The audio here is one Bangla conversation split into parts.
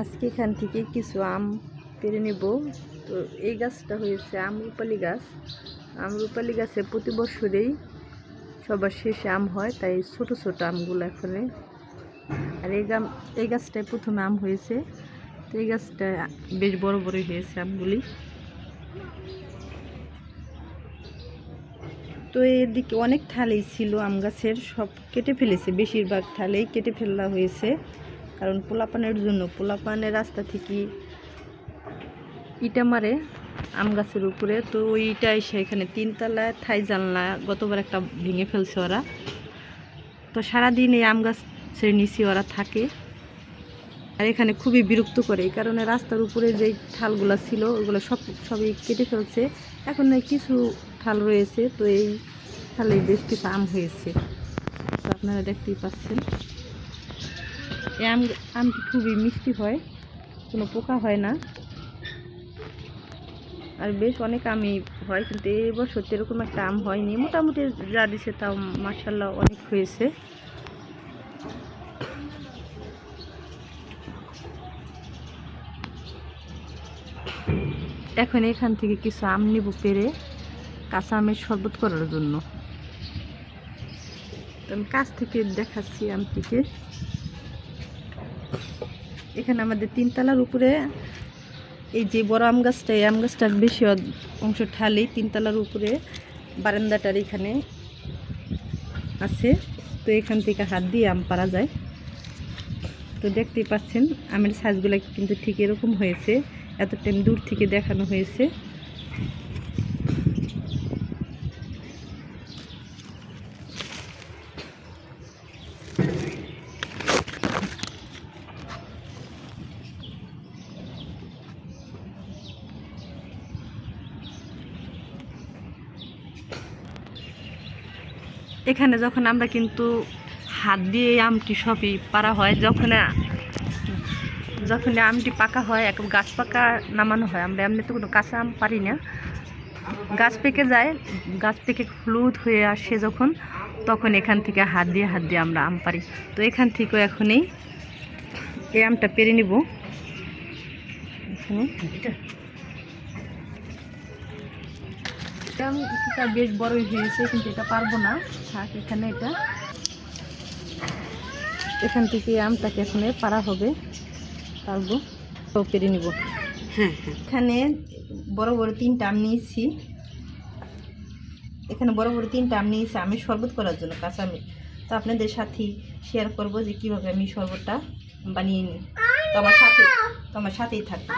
আজকে এখান থেকে কিছু আম পেরে নেব। তো এই গাছটা হয়েছে আমরুপালি গাছ। আমরুপালি গাছে প্রতি বছরেই সবার শেষে আম হয়, তাই ছোট ছোট আমগুলো এখানে। আর এই গাম, এই গাছটায় প্রথমে আম হয়েছে। তো এই গাছটা বেশ বড় বড় হয়েছে আমগুলি। তো এদিকে অনেক ঠালেই ছিল আম গাছের, সব কেটে ফেলেছে। বেশিরভাগ ঠালেই কেটে ফেলা হয়েছে। কারণ পোলাপানের জন্য, পোলাপানের রাস্তা থেকে ইটা মারে আম গাছের উপরে। তো ওই ইটা এসে এখানে তিনতলায় থাই জানলা, গতবার একটা ভেঙে ফেলছে ওরা। তো সারাদিন এই আম গাছের নিচে ওরা থাকে। আর এখানে খুবই বিরক্ত করে এই কারণে রাস্তার উপরে যেই ঠালগুলো ছিল, ওগুলো সব, সবই কেটে ফেলছে। এখন কিছু ঠাল রয়েছে, তো এই ঠালে বেশ কিছু আম হয়েছে। তো আপনারা দেখতেই পাচ্ছেন। এই আম আমটি খুবই মিষ্টি হয়, কোনো পোকা হয় না। আর বেশ অনেক আমই হয়, কিন্তু এই বছর এরকম একটা আম হয়নি। মোটামুটি যা দিছে তাও মার্শাল্লাহ অনেক হয়েছে। এখন এখান থেকে কিছু আম নিব পেরে, কাঁচা আমের শরবত করার জন্য। আমি কাছ থেকে দেখাচ্ছি আমটিকে এখানে আমাদের তিনতলার উপরে এই যে বড় আম গাছটা, এই আম গাছটার বেশি অংশ ঠালি তিনতলার উপরে বারান্দাটার এখানে আছে। তো এখান থেকে হাত দিয়ে আম পারা যায়। তো দেখতেই পাচ্ছেন, আমের সাইজগুলো কিন্তু ঠিক এরকম হয়েছে, এত টাইম দূর থেকে দেখানো হয়েছে। এখানে যখন আমরা কিন্তু হাত দিয়ে আমটি সবই পারা হয়, যখন যখন আমটি পাকা হয় এক গাছ পাকা নামানো হয়, আমরা এমনিতে কোনো কাঁচা আম পারি না। গাছ পেকে যায়, গাছ পেকে হলুদ হয়ে আসে যখন, তখন এখান থেকে হাত দিয়ে হাত দিয়ে আমরা আম পারি তো এখান থেকেও এখনই এই আমটা পেরে নিব। এখানে। এটা আমটা বেশ বড়ই হয়েছে কিন্তু এটা পারব না। থাক এখানে এটা। এখান থেকে আমটাকে এখানে পারা হবে। পারব। তো পেরে নিব। হ্যাঁ হ্যাঁ। এখানে বড় বড় তিনটা আম নিয়েছি। এখানে বড় বড় তিনটা আম নিয়েছি আমি শরবত করার জন্য কাঁচা তো আপনাদের সাথে শেয়ার করব যে কীভাবে আমি শরবতটা বানিয়ে নিই। তো আমার সাথে তো আমার সাথেই থাকবে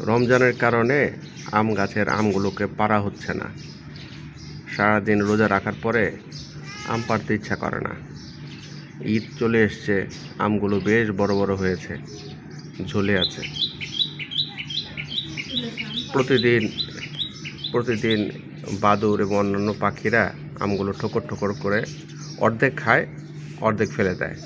রমজানের কারণে আম গাছের আমগুলোকে পারা হচ্ছে না। সারাদিন রোজা রাখার পরে আম পাড়তে ইচ্ছা করে না। ঈদ চলে এসছে, আমগুলো বেশ বড় বড় হয়েছে, ঝুলে আছে। প্রতিদিন প্রতিদিন বাদুর এবং অন্যান্য পাখিরা আমগুলো ঠোকর ঠোকর করে অর্ধেক খায়, অর্ধেক ফেলে দেয়।